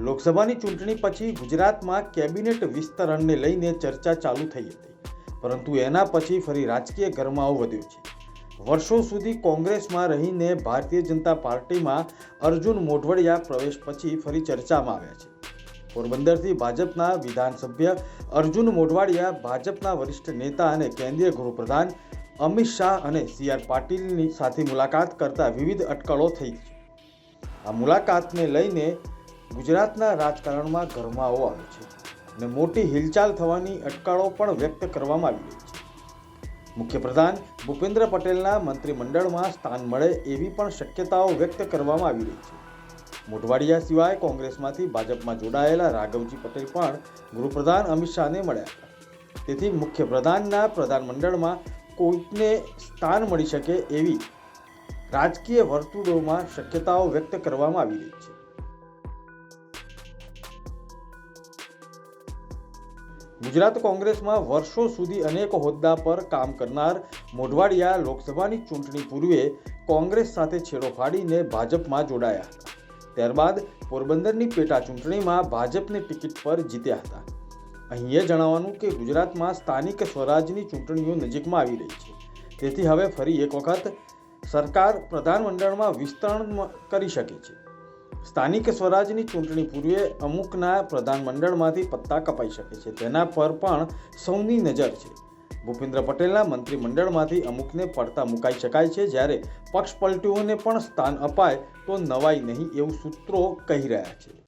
લોકસભાની ચૂંટણી પછી ગુજરાતમાં કેબિનેટ વિસ્તરણને લઈને ચર્ચા ચાલુ થઈ હતી. પરંતુ એના પછી ફરી રાજકીય ગરમાવો વધ્યો છે. વર્ષો સુધી કોંગ્રેસમાં રહીને ભારતીય જનતા પાર્ટીમાં અર્જુન મોઢવડિયા પ્રવેશ પછી ફરી ચર્ચામાં આવ્યા છે. પોરબંદરથી ભાજપના વિધાનસભ્ય અર્જુન મોઢવાડિયા, ભાજપના વરિષ્ઠ નેતા અને કેન્દ્રીય ગૃહપ્રધાન અમિત શાહ અને સી આર પાટીલની સાથે મુલાકાત કરતા વિવિધ અટકળો થઈ છે. આ મુલાકાતને લઈને ગુજરાતના રાજકારણમાં ગરમાવો આવે છે અને મોટી હિલચાલ થવાની અટકળો પણ વ્યક્ત કરવામાં આવી રહી છે. મુખ્યપ્રધાન ભૂપેન્દ્ર પટેલના મંત્રીમંડળમાં સ્થાન મળે એવી પણ શક્યતાઓ વ્યક્ત કરવામાં આવી રહી છે. મોઢવાડિયા સિવાય કોંગ્રેસમાંથી ભાજપમાં જોડાયેલા રાઘવજી પટેલ પણ ગૃહપ્રધાન અમિત શાહને મળ્યા હતા. તેથી મુખ્યપ્રધાનના પ્રધાનમંડળમાં કોઈકને સ્થાન મળી શકે એવી રાજકીય વર્તુળોમાં શક્યતાઓ વ્યક્ત કરવામાં આવી રહી છે. ગુજરાત કોંગ્રેસમાં વર્ષો સુધી અનેક હોદ્દા પર કામ કરનાર મોઢવાડિયા લોકસભાની ચૂંટણી પૂર્વે કોંગ્રેસ સાથે છેડો ફાડીને ભાજપમાં જોડાયા હતા. ત્યારબાદ પોરબંદરની પેટા ચૂંટણીમાં ભાજપની ટિકિટ પર જીત્યા હતા. અહીં એ જણાવવાનું કે ગુજરાતમાં સ્થાનિક સ્વરાજની ચૂંટણીઓ નજીકમાં આવી રહી છે. તેથી હવે ફરી એક વખત સરકાર પ્રધાનમંડળમાં વિસ્તરણ કરી શકે છે. સ્થાનિક સ્વરાજની ચૂંટણી પૂર્વે અમુકના પ્રધાનમંડળમાંથી પત્તા કપાઈ શકે છે. તેના પર પણ સૌની નજર છે. ભૂપેન્દ્ર પટેલના મંત્રીમંડળમાંથી અમુકને પડતા મુકાઈ શકાય છે. જ્યારે પક્ષ પલટીઓને પણ સ્થાન અપાય તો નવાઈ નહીં એવું સૂત્રો કહી રહ્યા છે.